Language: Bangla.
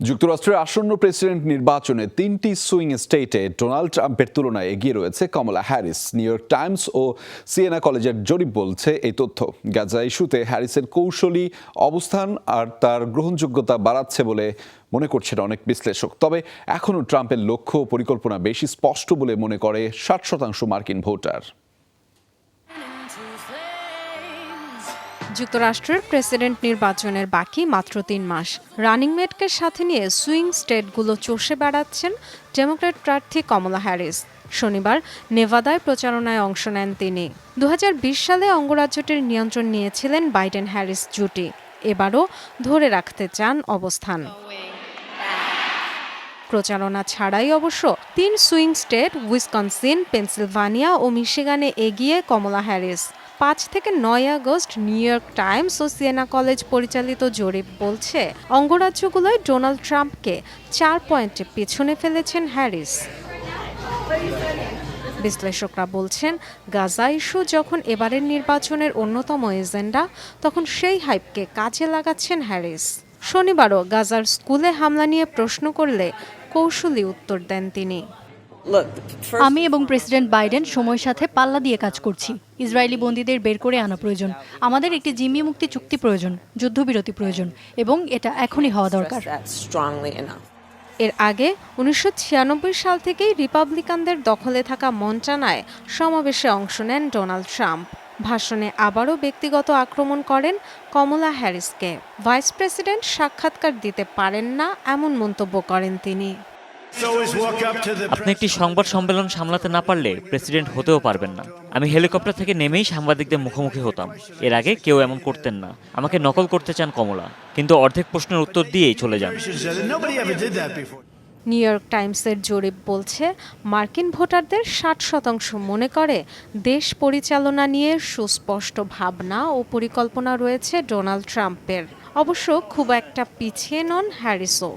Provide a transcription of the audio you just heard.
যুক্তরাষ্ট্রের আসন্ন প্রেসিডেন্ট নির্বাচনে তিনটি সুইং স্টেটে ডোনাল্ড ট্রাম্পের তুলনায় এগিয়ে রয়েছে Kamala Harris. New York Times ও সিএনা কলেজের জরিপ বলছে এই তথ্য। গাজা ইস্যুতে হ্যারিসের কৌশলী অবস্থান আর তার গ্রহণযোগ্যতা বাড়াচ্ছে বলে মনে করছেন অনেক বিশ্লেষক। তবে এখনও ট্রাম্পের লক্ষ্য পরিকল্পনা বেশি স্পষ্ট বলে মনে করে ষাট শতাংশ মার্কিন ভোটার। যুক্তরাষ্ট্রের প্রেসিডেন্ট নির্বাচনের বাকি মাত্র তিন মাস। রানিং মেটকে সাথে নিয়ে সুইং স্টেটগুলো চষে বেড়াচ্ছেন ডেমোক্র্যাট প্রার্থী কমলা হ্যারিস। শনিবার নেভাদায় প্রচারণায় অংশ নেন তিনি। দু হাজার বিশ সালে অঙ্গরাজ্যটির নিয়ন্ত্রণ নিয়েছিলেন বাইডেন হ্যারিস জুটি। এবারও ধরে রাখতে চান অবস্থান। প্রচারণা ছাড়াই অবশ্য তিন সুইং স্টেট, উইসকনসিন, পেনসিলভানিয়া ও মিশিগানে এগিয়ে কমলা হ্যারিস। পাঁচ থেকে নয় আগস্ট নিউ ইয়র্ক টাইমস ও সিয়েনা কলেজ পরিচালিত জরিপ বলছে, অঙ্গরাজ্যগুলোয় ডোনাল্ড ট্রাম্পকে চার পয়েন্টে পেছনে ফেলেছেন হ্যারিস। বিশ্লেষকরা বলছেন, গাজা ইস্যু যখন এবারের নির্বাচনের অন্যতম এজেন্ডা, তখন সেই হাইপকে কাজে লাগাচ্ছেন হ্যারিস। শনিবারও গাজার স্কুলে হামলা নিয়ে প্রশ্ন করলে কৌশলী উত্তর দেন তিনি। আমি এবং প্রেসিডেন্ট বাইডেন সময়ের সাথে পাল্লা দিয়ে কাজ করছি। ইসরায়েলি বন্দীদের বের করে আনা প্রয়োজন। আমাদের একটি জিম্মি মুক্তি চুক্তি প্রয়োজন যুদ্ধবিরতি প্রয়োজন এবং এটা এখনই হওয়া দরকার। এর আগে উনিশশো ছিয়ানব্বই সাল থেকেই রিপাবলিকানদের দখলে থাকা মন্টানায় সমাবেশে অংশ নেন ডোনাল্ড ট্রাম্প। ভাষণে আবারও ব্যক্তিগত আক্রমণ করেন কমলা হ্যারিসকে। ভাইস প্রেসিডেন্ট সাক্ষাৎকার দিতে পারেন না এমন মন্তব্য করেন তিনি। আপনি একটি সংবাদ সম্মেলন সামলাতে না পারলে প্রেসিডেন্ট হতেও পারবেন না। আমি হেলিকপ্টার থেকে নেমেই সাংবাদিকদের মুখোমুখি হতাম। এর আগে কেউ এমন করতেন না। আমাকে নকল করতে চান কমলা। কিন্তু অর্ধেক প্রশ্নের উত্তর দিয়েই চলে যান। নিউ ইয়র্ক টাইমসের জরিপ বলছে মার্কিন ভোটারদের ষাট শতাংশ মনে করে দেশ পরিচালনা নিয়ে সুস্পষ্ট ভাবনা ও পরিকল্পনা রয়েছে ডোনাল্ড ট্রাম্পের। অবশ্য খুব একটা পিছিয়ে নন হ্যারিসও।